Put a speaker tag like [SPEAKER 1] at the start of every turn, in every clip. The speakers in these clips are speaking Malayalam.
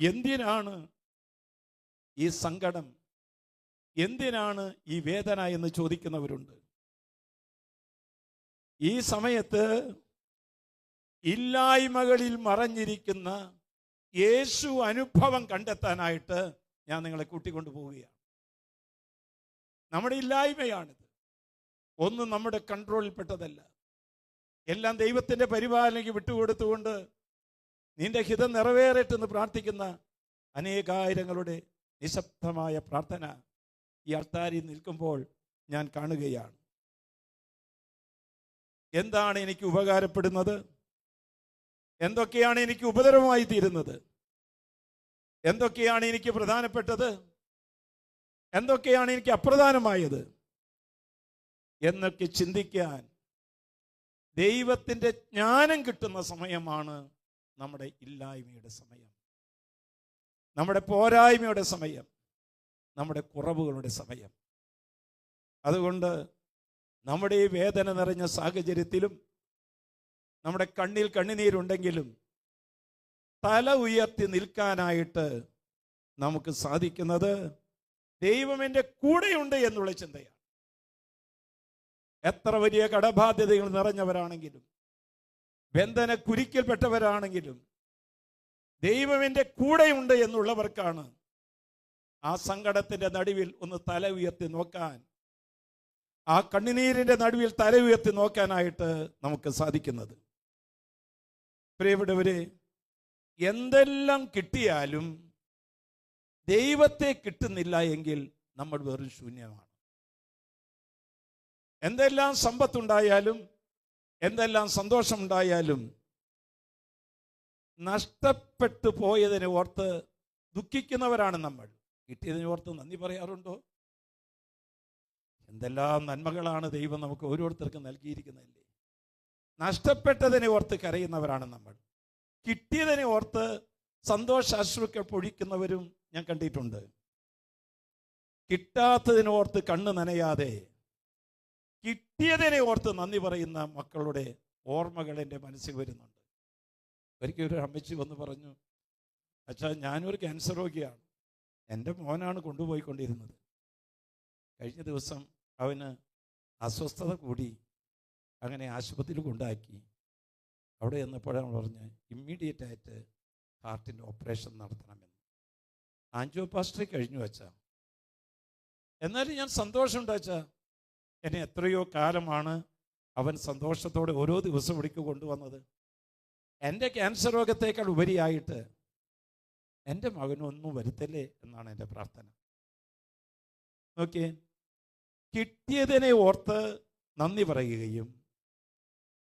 [SPEAKER 1] എന്തിനാണ് ഈ സങ്കടം? എന്തിനാണ് ഈ വേദന എന്ന് ചോദിക്കുന്നവരുണ്ട്. ഈ സമയത്ത് ഇല്ലായ്മകളിൽ മറഞ്ഞിരിക്കുന്ന യേശു അനുഭവം കണ്ടെത്താനായിട്ട് ഞാൻ നിങ്ങളെ കൂട്ടിക്കൊണ്ടു പോവുകയാണ്. നമ്മുടെ ഇല്ലായ്മയാണിത്. ഒന്നും നമ്മുടെ കൺട്രോളിൽപ്പെട്ടതല്ല എല്ലാം ദൈവത്തിന്റെ പരിപാലനയ്ക്ക് വിട്ടുകൊടുത്തുകൊണ്ട് നിന്റെ ഹിതം നിറവേറട്ടെന്ന് പ്രാർത്ഥിക്കുന്ന അനേകായിരങ്ങളുടെ നിശബ്ദമായ പ്രാർത്ഥന ഈ അൾത്താരിൽ നിൽക്കുമ്പോൾ ഞാൻ കാണുകയാണ്. എന്താണ് എനിക്ക് ഉപകാരപ്പെടുന്നത്? എന്തൊക്കെയാണ് എനിക്ക് ഉപദ്രവമായി തീരുന്നത്? എന്തൊക്കെയാണ് എനിക്ക് പ്രധാനപ്പെട്ടത്? എന്തൊക്കെയാണ് എനിക്ക് അപ്രധാനമായത്? എന്നൊക്കെ ചിന്തിക്കാൻ ദൈവത്തിന്റെ ജ്ഞാനം കിട്ടുന്ന സമയമാണ് നമ്മുടെ ഇല്ലായ്മയുടെ സമയം. നമ്മുടെ പോരായ്മയുടെ സമയം. നമ്മുടെ കുറവുകളുടെ സമയം. അതുകൊണ്ട് നമ്മുടെ ഈ വേദന നിറഞ്ഞ സാഹചര്യത്തിലും നമ്മുടെ കണ്ണിൽ കണ്ണുനീരുണ്ടെങ്കിലും തല ഉയർത്തി നിൽക്കാനായിട്ട് നമുക്ക് സാധിക്കുന്നത് ദൈവം എന്റെ കൂടെയുണ്ട് എന്നുള്ള ചിന്തയാണ്. എത്ര വലിയ കടബാധ്യതകൾ നിറഞ്ഞവരാണെങ്കിലും ബന്ധന കുരിക്കൽപ്പെട്ടവരാണെങ്കിലും ദൈവം എന്റെ കൂടെയുണ്ട് എന്നുള്ളവർക്കാണ് ആ സങ്കടത്തിന്റെ നടുവിൽ ഒന്ന് തല ഉയർത്തി നോക്കാൻ ആ കണ്ണുനീരിന്റെ നടുവിൽ തല ഉയർത്തി നോക്കാനായിട്ട് നമുക്ക് സാധിക്കുന്നത്. പ്രിയപ്പെട്ടവരെ എന്തെല്ലാം കിട്ടിയാലും ദൈവത്തെ കിട്ടുന്നില്ല എങ്കിൽ നമ്മൾ വെറും ശൂന്യമാണ്. എന്തെല്ലാം സമ്പത്തുണ്ടായാലും എന്തെല്ലാം സന്തോഷമുണ്ടായാലും നഷ്ടപ്പെട്ടു പോയതിനെ ഓർത്ത് ദുഃഖിക്കുന്നവരാണ് നമ്മൾ. കിട്ടിയതിനെ ഓർത്ത് നന്ദി പറയാറുണ്ടോ? എന്തെല്ലാം നന്മകളാണ് ദൈവം നമുക്ക് ഓരോരുത്തർക്കും നൽകിയിരിക്കുന്നതല്ലേ? നഷ്ടപ്പെട്ടതിനെ ഓർത്ത് കരയുന്നവരാണ് നമ്മൾ. കിട്ടിയതിനെ ഓർത്ത് സന്തോഷാശ്രുക്കൾ പൊഴിക്കുന്നവരും ഞാൻ കണ്ടിട്ടുണ്ട്. കിട്ടാത്തതിനോർത്ത് കണ്ണ് നനയാതെ കിട്ടിയതിനെ ഓർത്ത് നന്ദി പറയുന്ന മക്കളുടെ ഓർമ്മകൾ എന്റെ മനസ്സിൽ വരുന്നുണ്ട്. ഒരിക്കൽ ഒരു അമ്മച്ചി വന്ന് പറഞ്ഞു അച്ഛാ ഞാനൊരു ക്യാൻസർ രോഗിയാണ്. എന്റെ മോനാണ് കൊണ്ടുപോയിക്കൊണ്ടിരുന്നത്. കഴിഞ്ഞ ദിവസം അവന് അസ്വസ്ഥത കൂടി അങ്ങനെ ആശുപത്രിയിൽ കൊണ്ടാക്കി. അവിടെ ചെന്നപ്പോഴാണ് പറഞ്ഞ് ഇമ്മീഡിയറ്റ് ആയിട്ട് ഹാർട്ടിന്റെ ഓപ്പറേഷൻ നടത്തണമെന്ന്. ആൻജിയോപാസ്ട്രി കഴിഞ്ഞു വച്ചാ എന്നാലും ഞാൻ സന്തോഷമുണ്ട് വച്ചാ എന്നെ എത്രയോ കാലമാണ് അവൻ സന്തോഷത്തോടെ ഓരോ ദിവസം ഇവിടേക്ക് കൊണ്ടുവന്നത്. എന്റെ ക്യാൻസർ രോഗത്തേക്കാൾ ഉപരിയായിട്ട് എന്റെ മകനൊന്നും വരുത്തല്ലേ എന്നാണ് എന്റെ പ്രാർത്ഥന. നോക്കിയേ കിട്ടിയതിനെ ഓർത്ത് നന്ദി പറയുകയും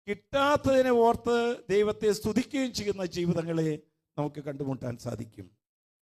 [SPEAKER 1] കിട്ടാത്തതിനെ ഓർത്ത് ദൈവത്തെ സ്തുതിക്കുകയും ചെയ്യുന്ന ജീവിതങ്ങളെ നമുക്ക് കണ്ടുമുട്ടാൻ സാധിക്കും.